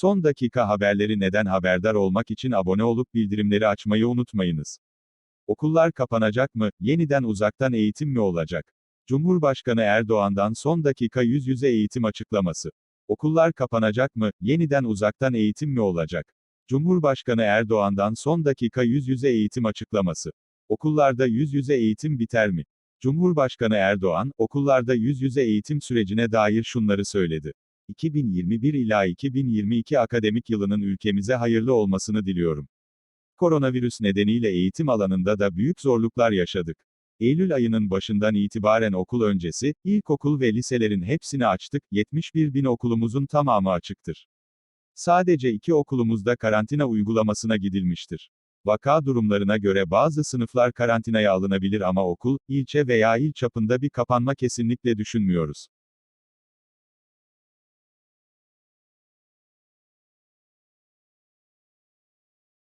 Son dakika haberleri neden haberdar olmak için abone olup bildirimleri açmayı unutmayınız. Okullar kapanacak mı? Yeniden uzaktan eğitim mi olacak? Cumhurbaşkanı Erdoğan'dan son dakika yüz yüze eğitim açıklaması. Okullar kapanacak mı? Yeniden uzaktan eğitim mi olacak? Cumhurbaşkanı Erdoğan'dan son dakika yüz yüze eğitim açıklaması. Okullarda yüz yüze eğitim biter mi? Cumhurbaşkanı Erdoğan, okullarda yüz yüze eğitim sürecine dair şunları söyledi. 2021 ila 2022 akademik yılının ülkemize hayırlı olmasını diliyorum. Koronavirüs nedeniyle eğitim alanında da büyük zorluklar yaşadık. Eylül ayının başından itibaren okul öncesi, ilkokul ve liselerin hepsini açtık, 71 bin okulumuzun tamamı açıktır. Sadece iki okulumuzda karantina uygulamasına gidilmiştir. Vaka durumlarına göre bazı sınıflar karantinaya alınabilir ama okul, ilçe veya il çapında bir kapanma kesinlikle düşünmüyoruz.